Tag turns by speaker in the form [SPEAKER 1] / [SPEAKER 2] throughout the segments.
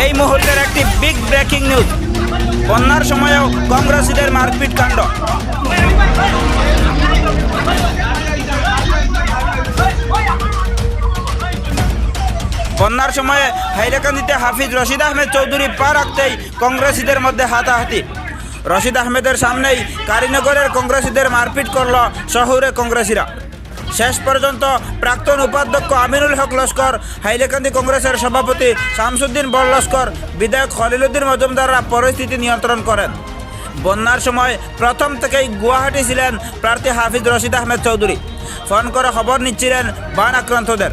[SPEAKER 1] এই মুহূর্তের একটি বিগ ব্রেকিং নিউজ বন্যার সময়েও কংগ্রেসীদের মারপিট কাণ্ড। বন্যার সময়ে হাইলাকান্দিতে হাফিজ রশিদ আহমেদ চৌধুরী পা রাখতেই কংগ্রেসীদের মধ্যে হাতাহাতি। রশিদ আহমেদের সামনেই কারিনগরের কংগ্রেসীদের মারপিট করল শহুরে কংগ্রেসীরা। শেষ পর্যন্ত প্রাক্তন উপাধ্যক্ষ আমিনুল হক লস্কর, হাইলাকান্দি কংগ্রেসের সভাপতি শামসুদ্দিন বল লস্কর, বিধায়ক খলিলুদ্দিন মজুমদাররা পরিস্থিতি নিয়ন্ত্রণ করেন। বন্যার সময় প্রথম থেকেই গুয়াহাটি ছিলেন প্রার্থী হাফিজ রশিদ আহমেদ চৌধুরী। ফোন করে খবর নিচ্ছিলেন বান আক্রান্তদের।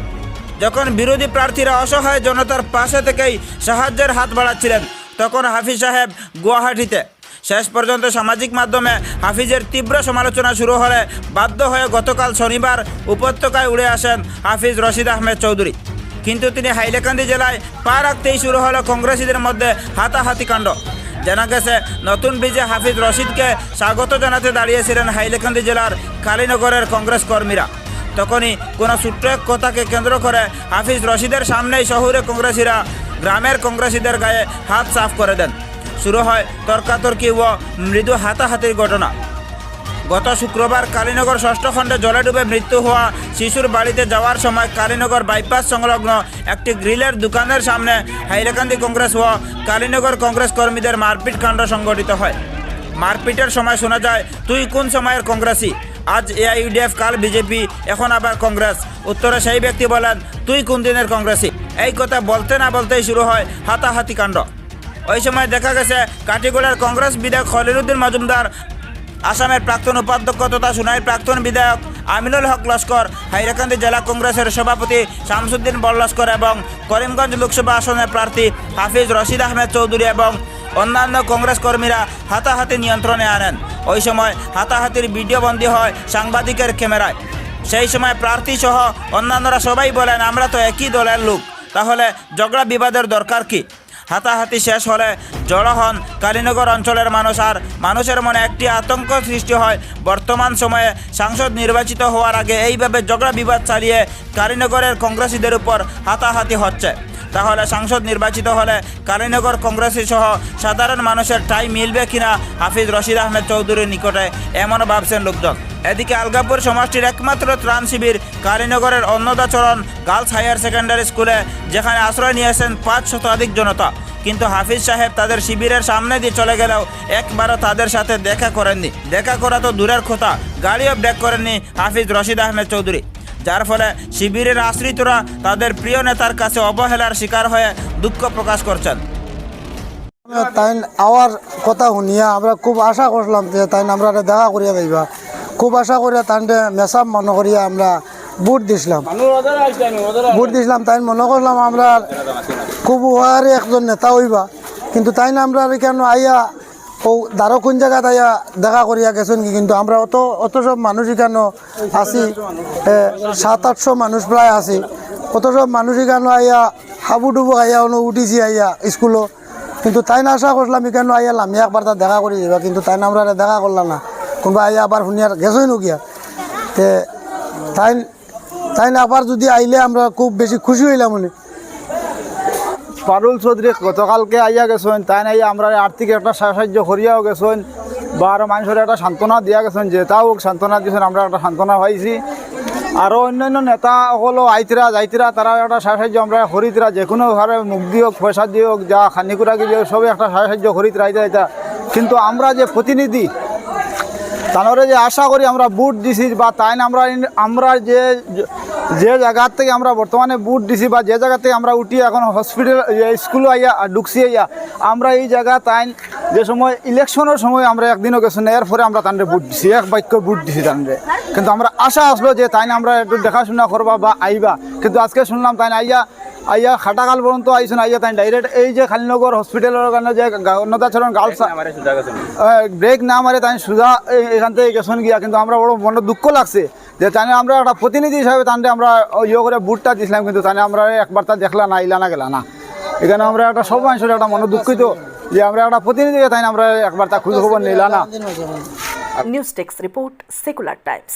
[SPEAKER 1] যখন বিরোধী প্রার্থীরা অসহায় জনতার পাশে থেকেই সাহায্যের হাত বাড়াচ্ছিলেন, তখন হাফিজ সাহেব গুয়াহাটিতে শেষ পর্যন্ত সামাজিক মাধ্যমে হাফিজের তীব্র সমালোচনা শুরু হলে বাধ্য হয়ে গতকাল শনিবার উপত্যকায় উড়ে আসেন হাফিজ রশিদ আহমেদ চৌধুরী। কিন্তু তিনি হাইলাকান্দি জেলায় পা রাখতেই শুরু হলো কংগ্রেসীদের মধ্যে হাতাহাতি কাণ্ড। জানা গেছে, নতুন ব্রিজে হাফিজ রশিদকে স্বাগত জানাতে দাঁড়িয়েছিলেন হাইলাকান্দি জেলার কালীনগরের কংগ্রেস কর্মীরা। তখনই কোনো ছোট্ট এক কথাকে কেন্দ্র করে হাফিজ রশিদের সামনেই শহুরে কংগ্রেসীরা গ্রামের কংগ্রেসীদের গায়ে হাত সাফ করে দেন। শুরু হয় তর্কাতর্কি ও মৃদু হাতাহাতির ঘটনা। গত শুক্রবার কালীনগর ষষ্ঠ খণ্ডে জলে ডুবে মৃত্যু হওয়া শিশুর বাড়িতে যাওয়ার সময় কালীনগর বাইপাস সংলগ্ন একটি গ্রিলের দোকানের সামনে হাইলাকান্দি কংগ্রেস ও কালীনগর কংগ্রেস কর্মীদের মারপিট কাণ্ড সংঘটিত হয়। মারপিটের সময় শোনা যায়, তুই কোন সময়ের কংগ্রেসী? আজ এআইইউডিএফ, কাল বিজেপি, এখন আবার কংগ্রেস। উত্তরে সেই ব্যক্তি বলেন, তুই কোন দিনের কংগ্রেসী? এই কথা বলতে না বলতেই শুরু হয় হাতাহাতি কাণ্ড। ওই সময় দেখা গেছে কাটিগোড়ার কংগ্রেস বিধায়ক খলিলুদ্দিন মজুমদার, আসামের প্রাক্তন উপাধ্যক্ষ তথা সুনাইর প্রাক্তন বিধায়ক আমিনুল হক লস্কর হাইরাকান্দি জেলা কংগ্রেসের সভাপতি শামসুদ্দিন বল লস্কর এবং করিমগঞ্জ লোকসভা আসনের প্রার্থী হাফিজ রশিদ আহমেদ চৌধুরী এবং অন্যান্য কংগ্রেস কর্মীরা হাতাহাতি নিয়ন্ত্রণে আনেন। ওই সময় হাতাহাতির ভিডিও বন্দী হয় সাংবাদিকের ক্যামেরায়। সেই সময় প্রার্থী সহ অন্যান্যরা সবাই বলেন, আমরা তো একই দলের লোক। তাহলে ঝগড়া বিবাদের দরকার কি? হাতাহাতি শেষ হলে জড়ো হন কালীনগর অঞ্চলের মানুষ। আর মানুষের মনে একটি আতঙ্ক সৃষ্টি হয়। বর্তমান সময়ে সাংসদ নির্বাচিত হওয়ার আগে এইভাবে ঝগড়া বিবাদ চালিয়ে কালীনগরের কংগ্রেসীদের উপর হাতাহাতি হচ্ছে। তাহলে সাংসদ নির্বাচিত হলে কালীনগর কংগ্রেসী সহ সাধারণ মানুষের ঠাই মিলবে কিনা হাফিজ রশিদ আহমেদ চৌধুরীর নিকটে? এমনও ভাবছেন লোকজন। এদিকে আলগাপুর সমষ্টির একমাত্র ত্রাণ শিবির, কালীনগরের অন্নদাচরণ গার্লস হায়ার সেকেন্ডারি স্কুলে, যেখানে আশ্রয় নিয়েছেন পাঁচ শতাধিক জনতা। কিন্তু হাফিজ সাহেব তাদের শিবিরের সামনে দিয়ে চলে গেলেও একবারও তাদের সাথে দেখা করেননি। দেখা করা তো দূরের কথা গাড়িও ব্রেক করেননি হাফিজ রশিদ আহমেদ চৌধুরী। যার ফলে শিবিরের আশ্রিতরা তাদের প্রিয় নেতার কাছে অবহেলার শিকার হয়ে দুঃখ প্রকাশ করছেন।
[SPEAKER 2] তাই আওয়ার কথা শুনিয়া আমরা খুব আশা করলাম যে তাই আমরা দেখা করিয়া যাইবা খুব আশা করিয়া তাই মেসাব মনে করিয়া আমরা বুট দিছিলাম। বুট দিছিলাম তাই মনে করলাম আমরা খুব উহারে একজন নেতা হইবা। কিন্তু তাই না আমরা কেন আইয়া ও দারো কোন জায়গাত আইয়া দেখা করিয়া গেছেন কি? কিন্তু আমরা অত অত সব মানুষ কেন আছি? সাত, আটশো মানুষ প্রায় আছি। অত সব মানুষ কেন আইয়া হাবু ডুবু আইয়া অনু উঠিছি আইয়া স্কুলও। কিন্তু তাই না আশা করলাম, কেন আইয়া আমি একবার দেখা করে যাবা কিন্তু তাই না আমরা দেখা করলাম না। কোনবা আইয়া আবার শুনিয়ার গেছই নকিয়া তে তাই তাই আবার যদি আইলে আমরা খুব বেশি খুশি হইলাম উনি
[SPEAKER 3] পারুল চৌধুরী গতকালকে আইয়া গেছেন তাই নাই আমরা আর্থিক একটা সাহায্য করিয়াও গেছেন বা আরও মানুষের একটা সান্ত্বনা দিয়া গেছেন যে তাও সান্ত্বনা দিয়েছেন আমরা একটা সান্ত্বনা পাইছি। আরও অন্যান্য নেতা সকলো আইতিরা যাইতিরা তারা একটা সাহায্য আমরা খরিদরা যে কোনো ভাবে মুখ হোক পয়সা হোক যা খানিকুরা দিয়ে হোক সবই একটা সাহায্য আইতা আইতা। কিন্তু আমরা যে প্রতিনিধি তাহলে যে আশা করি আমরা বুট দিছি বা তাই না আমরা আমরা যে যে জায়গার থেকে আমরা বর্তমানে বুট দিছি বা যে জায়গা থেকে আমরা উঠি এখন হসপিটাল স্কুল আইয়া, ঢুকছি আইয়া, আমরা এই জায়গা তাই যে সময় ইলেকশনের সময় আমরা একদিনও গেছি না এরপরে আমরা তানরে বুট দিছি, এক বাক্য বুট দিছি তানরে। কিন্তু আমরা আশা আসলো যে তাই আমরা একটু দেখাশোনা করবা বা আইবা। কিন্তু আজকে শুনলাম তাই আইয়া আইয়া খাটাকাল পর্যন্ত আইসুন আইয়া তাই ডাইরেক্ট এই যে খালিনগর হসপিটালের কারণে যে অন্নদাচরণ গার্লস ব্রেক না মারে তাই সুজা এখান থেকে গেছেন গিয়া। কিন্তু আমরা বড় মনে দুঃখ লাগছে যে তাই আমরা একটা প্রতিনিধি হিসাবে তাহলে আমরা ইয়ে করে বুটটা দিছিলাম কিন্তু তাই আমরা একবার তা দেখলা না ইলা না গেলা না। এখানে আমরা একটা সব মানুষের একটা মনে দুঃখিত যে আমরা একটা প্রতিনিধি তাই আমরা একবার তা খোঁজ খবর নিলা না।
[SPEAKER 4] News Text Report, Secular Times.